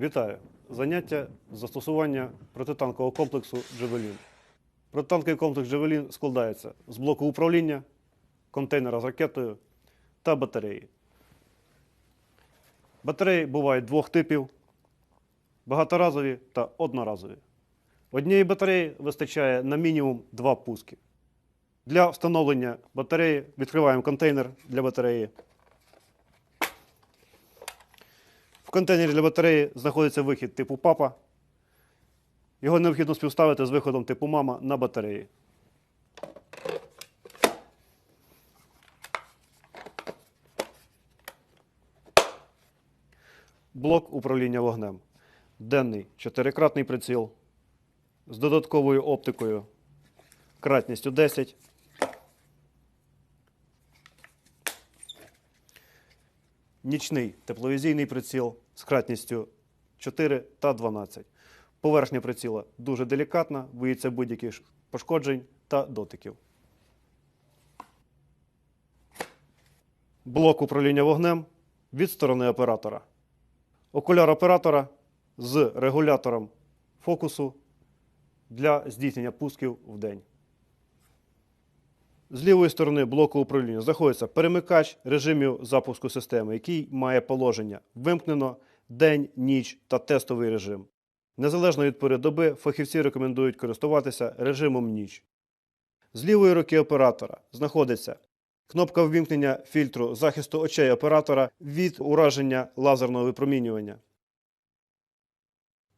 Вітаю! Заняття застосування протитанкового комплексу Джевелін. Протитанковий комплекс Джевелін складається з блоку управління, контейнера з ракетою та батареї. Батареї бувають двох типів: багаторазові та одноразові. Однієї батареї вистачає на мінімум два пуски. Для встановлення батареї відкриваємо контейнер для батареї. В контейнері для батареї знаходиться вихід типу папа. Його необхідно співставити з виходом типу мама на батареї. Блок управління вогнем. Денний чотирикратний приціл з додатковою оптикою кратністю 10. Нічний тепловізійний приціл з кратністю 4 та 12. Поверхня приціла дуже делікатна, боїться будь-яких пошкоджень та дотиків. Блок управління вогнем від сторони оператора. Окуляр оператора з регулятором фокусу для здійснення пусків в день. З лівої сторони блоку управління знаходиться перемикач режимів запуску системи, який має положення вимкнено день, ніч та тестовий режим. Незалежно від пори доби, фахівці рекомендують користуватися режимом ніч. З лівої руки оператора знаходиться кнопка ввімкнення фільтру захисту очей оператора від ураження лазерного випромінювання.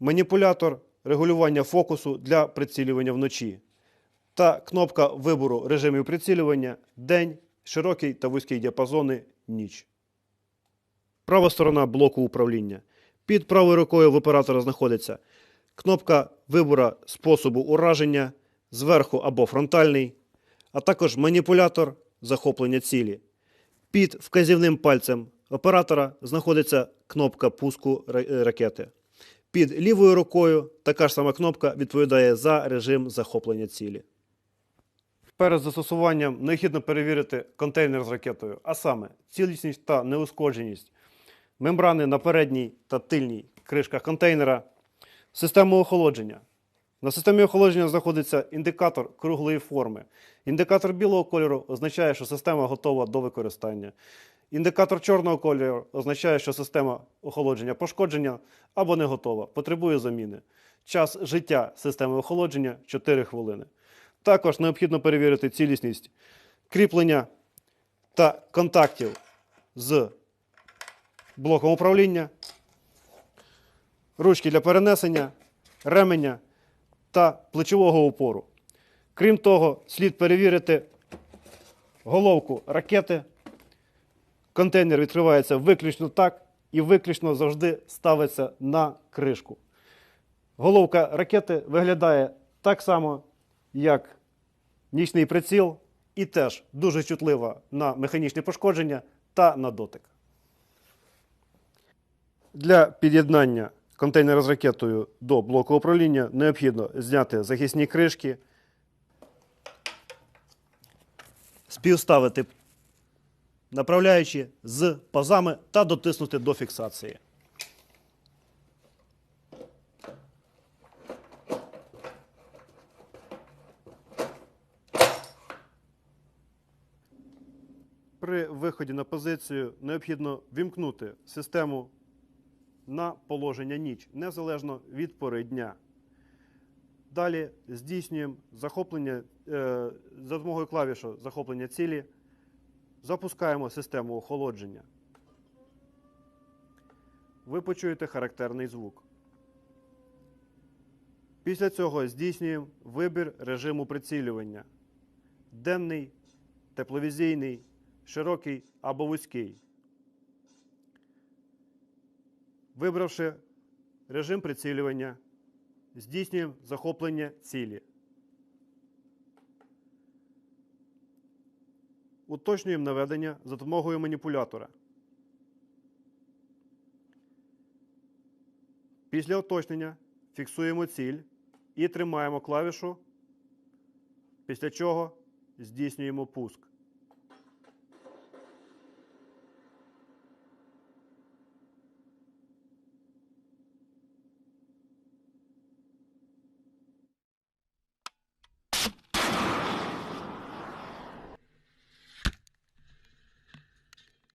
Маніпулятор регулювання фокусу для прицілювання вночі та кнопка вибору режимів прицілювання день, широкий та вузький діапазони ніч. Права сторона блоку управління. Під правою рукою в оператора знаходиться кнопка вибору способу ураження зверху або фронтальний, а також маніпулятор захоплення цілі. Під вказівним пальцем оператора знаходиться кнопка пуску е, ракети. Під лівою рукою така ж сама кнопка відповідає за режим захоплення цілі. Перед застосуванням необхідно перевірити контейнер з ракетою, а саме цілісність та неушкодженість мембрани на передній та тильній кришках контейнера, систему охолодження. На системі охолодження знаходиться індикатор круглої форми. Індикатор білого кольору означає, що система готова до використання. Індикатор чорного кольору означає, що система охолодження пошкоджена або не готова, потребує заміни. Час життя системи охолодження 4 хвилини. Також необхідно перевірити цілісність кріплення та контактів з блоком управління, ручки для перенесення, ременя та плечового опору. Крім того, слід перевірити головку ракети. Контейнер відкривається виключно так і виключно завжди ставиться на кришку. Головка ракети виглядає так само, як нічний приціл, і теж дуже чутлива на механічні пошкодження та на дотик. Для під'єднання контейнера з ракетою до блоку управління необхідно зняти захисні кришки, співставити направляючи з пазами та дотиснути до фіксації. При виході на позицію необхідно вімкнути систему на положення ніч, незалежно від пори дня. Далі здійснюємо захоплення е, за допомогою клавішу захоплення цілі. Запускаємо систему охолодження. Ви почуєте характерний звук. Після цього здійснюємо вибір режиму прицілювання: денний, тепловізійний, широкий або вузький. Вибравши режим прицілювання, здійснюємо захоплення цілі. Уточнюємо наведення за допомогою маніпулятора. Після уточнення фіксуємо ціль і тримаємо клавішу, після чого здійснюємо пуск.